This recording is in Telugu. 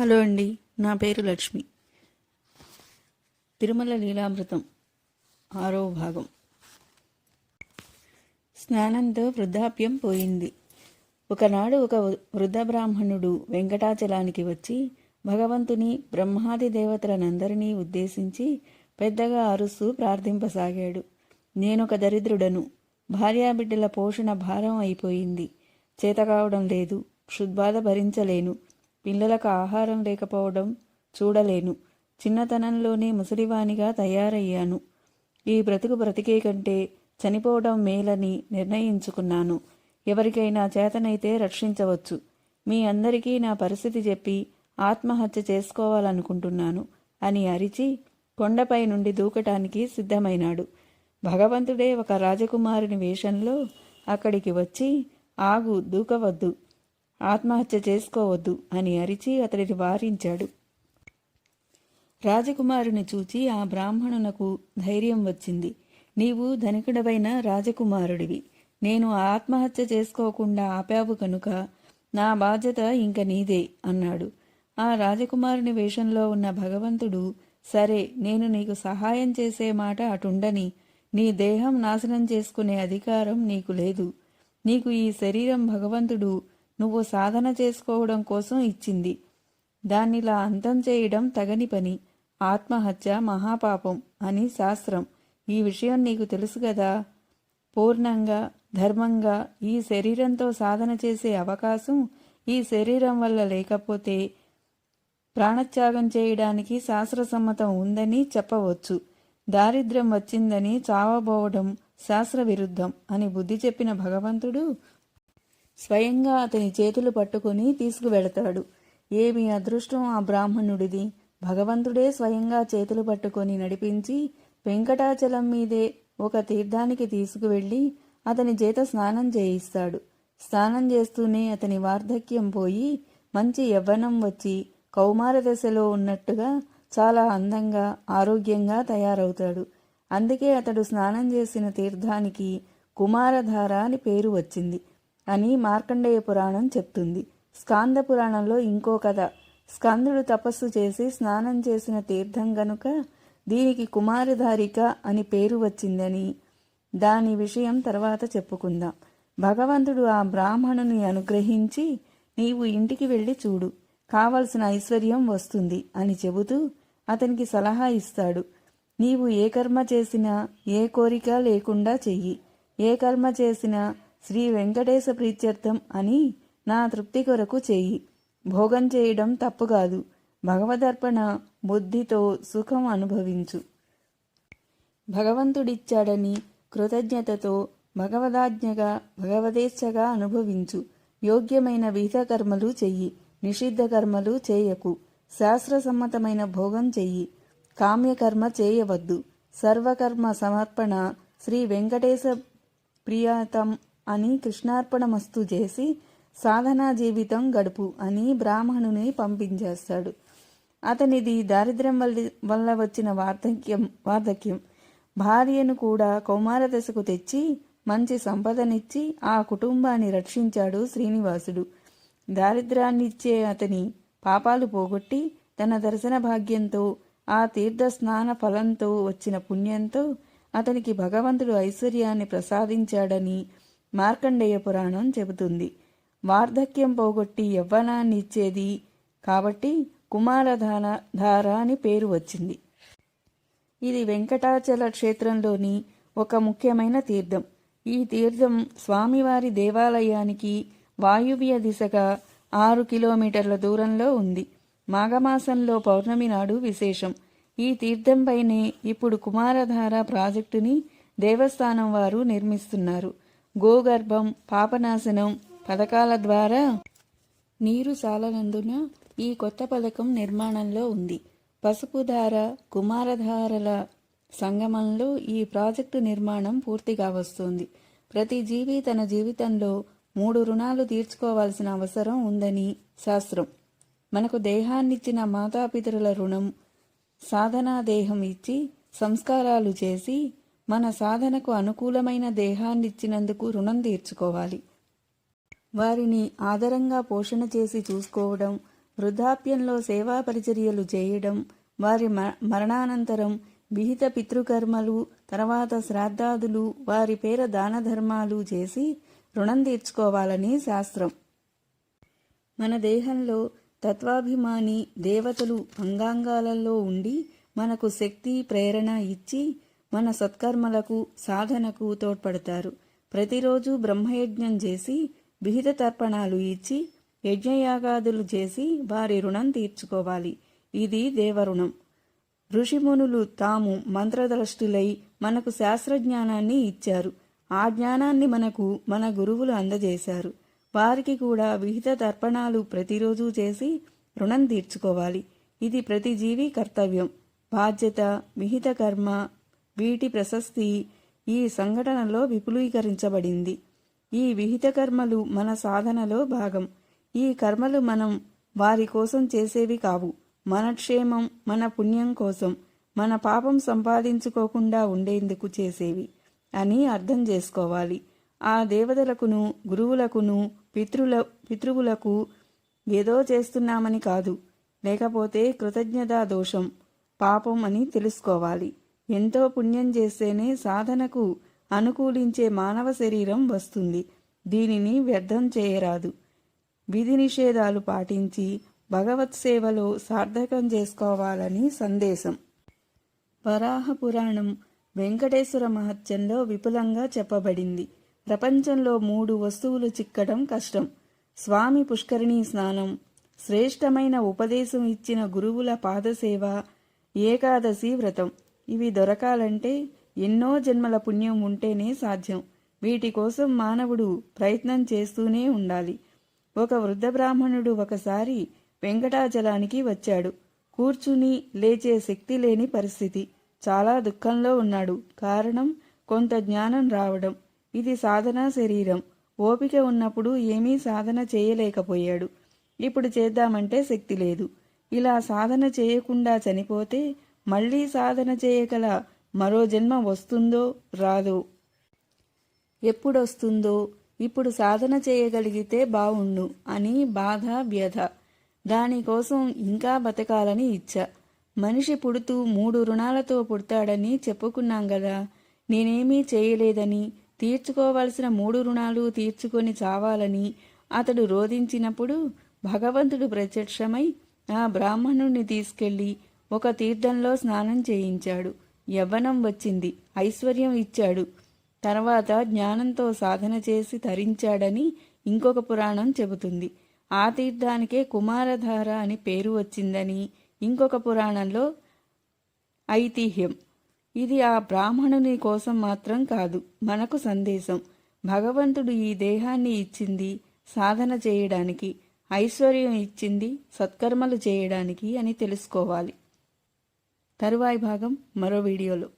హలో అండి నా పేరు లక్ష్మి. తిరుమల లీలామృతం ఆరో భాగం. స్నానంతో వృద్ధాప్యం పోయింది. ఒకనాడు ఒక వృద్ధ బ్రాహ్మణుడు వెంకటాచలానికి వచ్చి భగవంతుని బ్రహ్మాది దేవతలనందరినీ ఉద్దేశించి పెద్దగా అరుస్తూ ప్రార్థింపసాగాడు. నేనొక దరిద్రుడను భార్యాబిడ్డల పోషణ భారం అయిపోయింది. చేతకావడం లేదు క్షుద్బాధ భరించలేను. పిల్లలకు ఆహారం లేకపోవడం చూడలేను. చిన్నతనంలోనే ముసలివానిగా తయారయ్యాను. ఈ బ్రతుకు బ్రతికే కంటే చనిపోవడం మేలని నిర్ణయించుకున్నాను. ఎవరికైనా చేతనైతే రక్షించవచ్చు. మీ అందరికీ నా పరిస్థితి చెప్పి ఆత్మహత్య చేసుకోవాలనుకుంటున్నాను అని అరిచి కొండపై నుండి దూకటానికి సిద్ధమైనాడు. భగవంతుడే ఒక రాజకుమారుని వేషంలో అక్కడికి వచ్చి ఆగు దూకవద్దు. ఆత్మహత్య చేసుకోవద్దు అని అరిచి అతడిని వారించాడు. రాజకుమారుని చూచి ఆ బ్రాహ్మణునకు ధైర్యం వచ్చింది. నీవు ధనికుడవైన రాజకుమారుడివి. నేను ఆత్మహత్య చేసుకోకుండా ఆపావు కనుక నా బాధ్యత ఇంక నీదే అన్నాడు. ఆ రాజకుమారుని వేషంలో ఉన్న భగవంతుడు సరే నేను నీకు సహాయం చేసే మాట అటుండని నీ దేహం నాశనం చేసుకునే అధికారం నీకు లేదు. నీకు ఈ శరీరం భగవంతుడు నువ్వు సాధన చేసుకోవడం కోసం ఇచ్చింది. దాన్నిలా అంతం చేయడం తగని పని. ఆత్మహత్య మహాపాపం అని శాస్త్రం. ఈ విషయం నీకు తెలుసు కదా పూర్ణంగా ధర్మంగా ఈ శరీరంతో సాధన చేసే అవకాశం ఈ శరీరం వల్ల లేకపోతే ప్రాణత్యాగం చేయడానికి శాస్త్రసమ్మతం ఉందని చెప్పవచ్చు. దారిద్ర్యం వచ్చిందని చావబోవడం శాస్త్ర విరుద్ధం అని బుద్ధి చెప్పిన భగవంతుడు స్వయంగా అతని చేతులు పట్టుకుని తీసుకువెళతాడు. ఏమి అదృష్టం ఆ బ్రాహ్మణుడిది? భగవంతుడే స్వయంగా చేతులు పట్టుకొని నడిపించి వెంకటాచలం మీదే ఒక తీర్థానికి తీసుకువెళ్ళి అతని చేత స్నానం చేయిస్తాడు. స్నానం చేస్తూనే అతని వార్ధక్యం పోయి మంచి యవ్వనం వచ్చి కౌమార దశలో ఉన్నట్టుగా చాలా అందంగా ఆరోగ్యంగా తయారవుతాడు. అందుకే అతడు స్నానం చేసిన తీర్థానికి కుమారధార అని పేరు వచ్చింది. అని మార్కండేయ పురాణం చెప్తుంది. స్కాంద పురాణంలో ఇంకో కథ. స్కందుడు తపస్సు చేసి స్నానం చేసిన తీర్థం గనుక దీనికి కుమారధారిక అని పేరు వచ్చిందని దాని విషయం తర్వాత చెప్పుకుందాం. భగవంతుడు ఆ బ్రాహ్మణుని అనుగ్రహించి నీవు ఇంటికి వెళ్ళి చూడు. కావలసిన ఐశ్వర్యం వస్తుంది అని చెబుతూ అతనికి సలహా ఇస్తాడు. నీవు ఏ కర్మ చేసినా ఏ కోరిక లేకుండా చెయ్యి. ఏ కర్మ చేసినా శ్రీ వెంకటేశ ప్రీత్యర్థం అని నా తృప్తి కొరకు చెయ్యి భోగం చేయడం తప్పు కాదు. భగవదర్పణ బుద్ధితో సుఖం అనుభవించు. భగవంతుడిచ్చాడని కృతజ్ఞతతో భగవదాజ్ఞగా భగవదేచ్ఛగా అనుభవించు. యోగ్యమైన విహిత కర్మలు చెయ్యి. నిషిద్ధ కర్మలు చేయకు. శాస్త్రసమ్మతమైన భోగం చెయ్యి. కామ్యకర్మ చేయవద్దు. సర్వకర్మ సమర్పణ శ్రీ వెంకటేశ ప్రియాతం అని కృష్ణార్పణమస్తు చేసి సాధనా జీవితం గడుపు అని బ్రాహ్మణుని పంపించేస్తాడు. అతనిది దారిద్ర్యం వల్ల వల్ల వచ్చిన వార్ధక్యం వార్ధక్యం. భార్యను కూడా కౌమార దశకు తెచ్చి మంచి సంపదనిచ్చి ఆ కుటుంబాన్ని రక్షించాడు శ్రీనివాసుడు. దారిద్ర్యాన్నిచ్చే అతని పాపాలు పోగొట్టి తన దర్శన భాగ్యంతో ఆ తీర్థ స్నాన ఫలంతో వచ్చిన పుణ్యంతో అతనికి భగవంతుడు ఐశ్వర్యాన్ని ప్రసాదించాడని మార్కండేయ పురాణం చెబుతుంది. వార్ధక్యం పోగొట్టి యవ్వనాన్ని ఇచ్చేది కాబట్టి కుమారధార ధార అని పేరు వచ్చింది. ఇది వెంకటాచల క్షేత్రంలోని ఒక ముఖ్యమైన తీర్థం. ఈ తీర్థం స్వామివారి దేవాలయానికి వాయువ్య దిశగా ఆరు కిలోమీటర్ల దూరంలో ఉంది. మాఘమాసంలో పౌర్ణమి నాడు విశేషం. ఈ తీర్థంపైనే ఇప్పుడు కుమారధార ప్రాజెక్టుని దేవస్థానం వారు నిర్మిస్తున్నారు. గోగర్భం పాపనాశనం పథకాల ద్వారా నీరు సాలనందున ఈ కొత్త పథకం నిర్మాణంలో ఉంది. పసుపుధార కుమారధారల సంగమంలో ఈ ప్రాజెక్టు నిర్మాణం పూర్తిగా వస్తుంది. ప్రతి జీవి తన జీవితంలో మూడు రుణాలు తీర్చుకోవాల్సిన అవసరం ఉందని శాస్త్రం. మనకు దేహాన్నిచ్చిన మాతాపితరుల రుణం సాధనా దేహం ఇచ్చి సంస్కారాలు చేసి మన సాధనకు అనుకూలమైన దేహాన్నిచ్చినందుకు రుణం తీర్చుకోవాలి. వారిని ఆదరంగా పోషణ చేసి చూసుకోవడం వృద్ధాప్యంలో సేవా పరిచర్యలు చేయడం వారి మరణానంతరం విహిత పితృకర్మలు తర్వాత శ్రాద్ధాదులు వారి పేర దాన ధర్మాలు చేసి రుణం తీర్చుకోవాలని శాస్త్రం. మన దేహంలో తత్వాభిమాని దేవతలు అంగాంగాలలో ఉండి మనకు శక్తి ప్రేరణ ఇచ్చి మన సత్కర్మలకు సాధనకు తోడ్పడతారు. ప్రతిరోజు బ్రహ్మయజ్ఞం చేసి విహిత తర్పణాలు ఇచ్చి యజ్ఞయాగాదులు చేసి వారి రుణం తీర్చుకోవాలి. ఇది దేవరుణం. ఋషిమునులు తాము మంత్రద్రష్టులై మనకు శాస్త్రజ్ఞానాన్ని ఇచ్చారు. ఆ జ్ఞానాన్ని మనకు మన గురువులు అందజేశారు. వారికి కూడా విహిత తర్పణాలు ప్రతిరోజు చేసి రుణం తీర్చుకోవాలి. ఇది ప్రతి జీవి కర్తవ్యం. బాధ్యత విహిత కర్మ వీటి ప్రశస్తి ఈ సంఘటనలో విపులీకరించబడింది. ఈ విహిత కర్మలు మన సాధనలో భాగం. ఈ కర్మలు మనం వారి కోసం చేసేవి కావు. మన క్షేమం మన పుణ్యం కోసం. మన పాపం సంపాదించుకోకుండా ఉండేందుకు చేసేవి అని అర్థం చేసుకోవాలి. ఆ దేవతలకును గురువులకును పితృల పితృవులకు ఏదో చేస్తున్నామని కాదు. లేకపోతే కృతజ్ఞతా దోషం పాపం అని తెలుసుకోవాలి. ఎంతో పుణ్యం చేస్తేనే సాధనకు అనుకూలించే మానవ శరీరం వస్తుంది. దీనిని వ్యర్థం చేయరాదు. విధి నిషేధాలు పాటించి భగవత్ సేవలో సార్థకం చేసుకోవాలని సందేశం. వరాహ పురాణం వెంకటేశ్వర మహత్యంలో విపులంగా చెప్పబడింది. ప్రపంచంలో మూడు వస్తువులు చిక్కడం కష్టం. స్వామి పుష్కరిణీ స్నానం శ్రేష్టమైన ఉపదేశం ఇచ్చిన గురువుల పాదసేవ ఏకాదశి వ్రతం. ఇవి దొరకాలంటే ఎన్నో జన్మల పుణ్యం ఉంటేనే సాధ్యం. వీటి కోసం మానవుడు ప్రయత్నం చేస్తూనే ఉండాలి. ఒక వృద్ధ బ్రాహ్మణుడు ఒకసారి వెంకటాచలానికి వచ్చాడు. కూర్చుని లేచే శక్తి లేని పరిస్థితి. చాలా దుఃఖంలో ఉన్నాడు. కారణం కొంత జ్ఞానం రావడం. ఇది సాధనా శరీరం. ఓపిక ఉన్నప్పుడు ఏమీ సాధన చేయలేకపోయాడు. ఇప్పుడు చేద్దామంటే శక్తి లేదు. ఇలా సాధన చేయకుండా చనిపోతే మళ్ళీ సాధన చేయగల మరో జన్మ వస్తుందో రాదో. ఎప్పుడొస్తుందో? ఇప్పుడు సాధన చేయగలిగితే బావుండు అని బాధ వ్యధ. దానికోసం ఇంకా బతకాలని ఇచ్చ. మనిషి పుడుతూ మూడు రుణాలతో పుడతాడని చెప్పుకున్నాం గదా. నేనేమీ చేయలేదని తీర్చుకోవలసిన మూడు రుణాలు తీర్చుకొని చావాలని అతడు రోధించినప్పుడు భగవంతుడు ప్రత్యక్షమై ఆ బ్రాహ్మణుణ్ణి తీసుకెళ్ళి ఒక తీర్థంలో స్నానం చేయించాడు. యవ్వనం వచ్చింది. ఐశ్వర్యం ఇచ్చాడు. తర్వాత జ్ఞానంతో సాధన చేసి తరించాడని ఇంకొక పురాణం చెబుతుంది. ఆ తీర్థానికే కుమారధార అని పేరు వచ్చిందని ఇంకొక పురాణంలో ఐతిహ్యం. ఇది ఆ బ్రాహ్మణుని కోసం మాత్రం కాదు మనకు సందేశం. భగవంతుడు ఈ దేహాన్ని ఇచ్చింది సాధన చేయడానికి ఐశ్వర్యం ఇచ్చింది సత్కర్మలు చేయడానికి అని తెలుసుకోవాలి. తరువాయి భాగం మరో వీడియోలో.